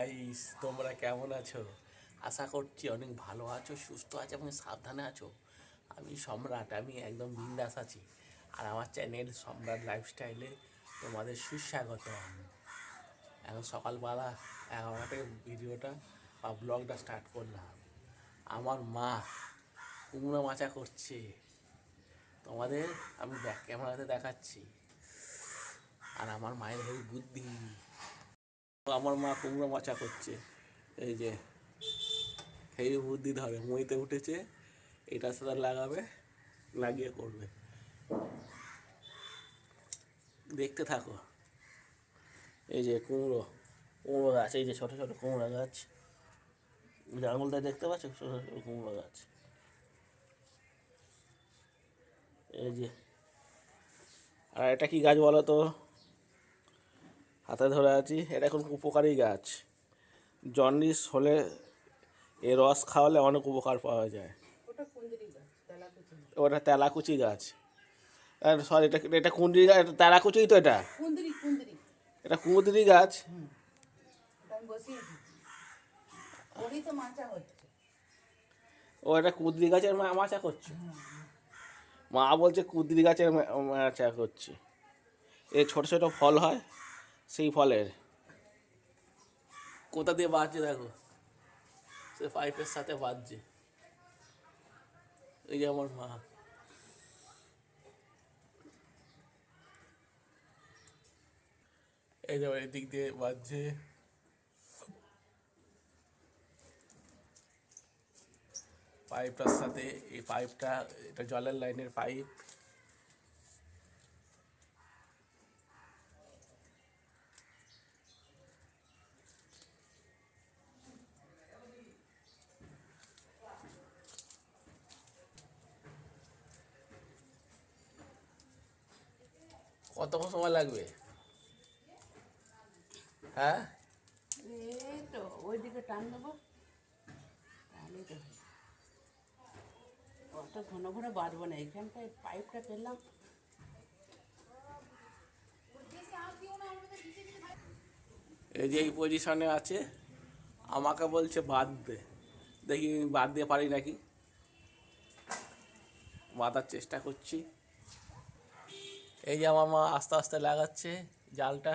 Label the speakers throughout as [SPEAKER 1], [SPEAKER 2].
[SPEAKER 1] Guys তোমরা কেমন আছো? আশা করছি অনেক ভালো আছো, সুস্থ আছো এবং সাবধানে আছো। আমি সম্রাট, আমি একদম বিন্দাস আছি। আর আমার চ্যানেল সম্রাট লাইফস্টাইলে তোমাদের সুস্বাগত। এখন সকালবেলা এগারোটা ভিডিওটা বা ব্লগটা স্টার্ট করলাম। আমার মা কুমড়ো মাচা করছে। তোমাদের আমি ব্যাক ক্যামেরাতে দেখাচ্ছি। আর আমার মায়ের হেবি বুদ্ধি। আমার মা কুমড়ো মাচা করছে। এই যে, এই বুদ্ধি ধরে মইতে উঠেছে এটার সাথে লাগাবে, লাগিয়ে করবে। দেখতে থাকো। এই যে কুমড়ো কুমড়ো গাছ, এই যে ছোটো ছোটো কুমড়ো গাছ। আঙুলটা দেখতে পাচ্ছ? ছোটো ছোটো কুমড়ো গাছ। এই যে, আর এটা কি গাছ বলো তো? হাতে ধরে আছি। এটা এখন উপকারী গাছ। জন্ডিস হলে এর রস খাওয়ালে অনেক উপকার পাওয়া যায়।
[SPEAKER 2] ওটা গাছ তেলাকুচি
[SPEAKER 1] তেলাকুচি গাছ। সরি এটা এটা কুন্দিরি গাছ এটা তেলাকুচিই তো এটা? এটা কুঁদরি গাছ? ও এটা কুঁদরি গাছের মাচা করছে? মা বলছে কুঁদরি গাছের মাচা করছে। এ ছোট ছোট ফল হয়। সেই ফলের। কোথা দিয়ে বাজছে দেখো? সে পাইপের সাথে বাজছে। এই যে আমার মা। এই যে এই দিক দিয়ে বাজছে। পাইপটার সাথে, এই পাইপটা, এটা জলের লাইনের পাইপ। কতক্ষণ সময় লাগবে? হ্যাঁ?
[SPEAKER 2] এই তো ওইদিকে টান দেবো। তাহলেই তো অত ঘন ঘন বাঁধবো না এখানটায় পাইপটা পেলাম।
[SPEAKER 1] এই যে এই পজিশনে আছে আমাকে বলছে বাদ দে। দেখি বাদ দিয়ে পারি নাকি? বাঁধার চেষ্টা করছি। এই যে আমার মা আস্তে আস্তে লাগাচ্ছে জালটা।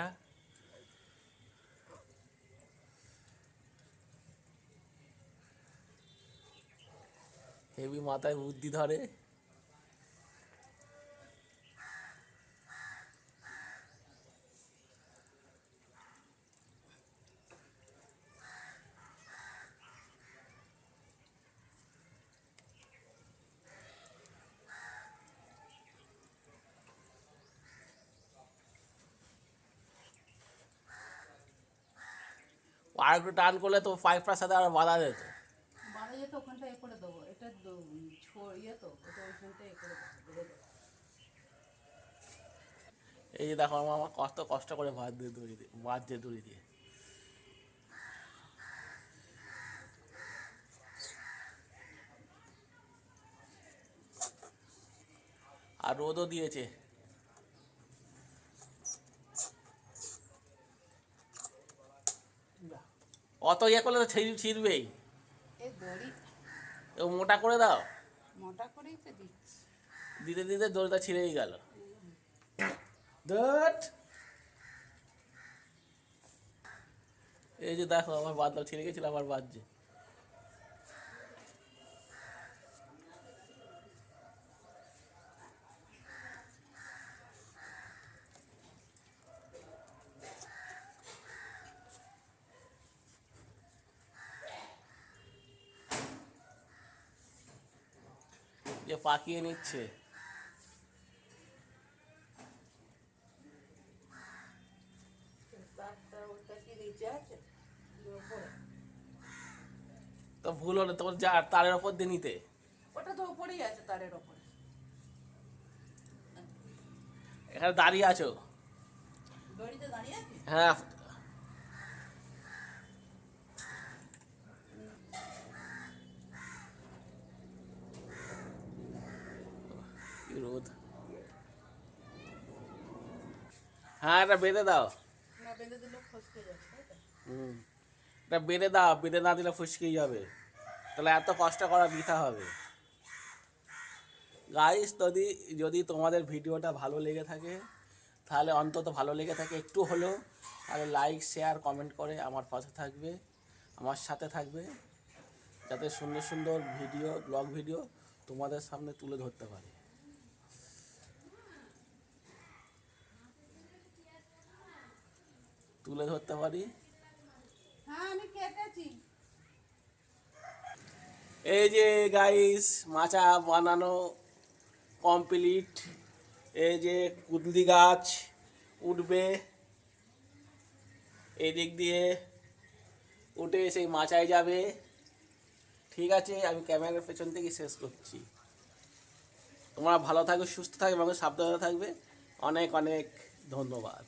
[SPEAKER 1] হেভি মাথায় বুদ্ধি ধরে। আর একটু টান করলে তো পাইপটার সাথে আর বাধা যেত
[SPEAKER 2] বাঁধা যেত ওখানটা এ করে দেবো। এটা ইয়ে তো ওটা ওইখানটা এ করে দেবো,
[SPEAKER 1] এই যে দেখো আমার মা কত কষ্ট করে ভাত দিয়ে দড়ি দিয়ে ভাত দিয়ে দড়ি দিয়ে। আর রোদও দিয়েছে। অত ইয়ে করলে তো ছিঁড় ছিঁড়বেই। ও মোটা করে দাও।
[SPEAKER 2] মোটা করেই তো দিচ্ছি।
[SPEAKER 1] দিতে দিতে দড়িটা ছিঁড়েই গেল। দট এই যে দেখো আমার বাদলাম ছিঁড়ে গেছিল আমার বাদ যে পাকিয়ে নিচ্ছে।
[SPEAKER 2] যে?
[SPEAKER 1] তো ভুল হলে তোমার যা তারের ওপর দিয়ে নিতে।
[SPEAKER 2] ওটা তো উপরেই আছে তারের ওপরে।
[SPEAKER 1] এখানে দাঁড়িয়ে আছে? হ্যাঁ রোদ হ্যাঁ এটা বেঁধে দাও। হুম। এটা বেঁধে দাও বেঁধে না দিলে ফুসকিয়ে যাবে। তাহলে এত কষ্ট করা বৃথা হবে। গাইস যদি যদি তোমাদের ভিডিওটা ভালো লেগে থাকে তাহলে অন্তত ভালো লেগে থাকে একটু হলেও তাহলে লাইক শেয়ার কমেন্ট করে আমার পাশে থাকবে আমার সাথে থাকবে যাতে সুন্দর সুন্দর ভিডিও ব্লগ ভিডিও তোমাদের সামনে তুলে ধরতে পারি। তুলে ধরতে পারি?
[SPEAKER 2] হ্যাঁ
[SPEAKER 1] এই যে গাইস মাচা বানানো কমপ্লিট এই যে কুন্দি গাছ উঠবে। এই দিক দিয়ে উঠে সেই মাচায় যাবে। ঠিক আছে আমি ক্যামেরার পেছন থেকে শেষ করছি। তোমরা ভালো থাকবে সুস্থ থাকবে এবং সাবধানে থাকবে। অনেক অনেক ধন্যবাদ।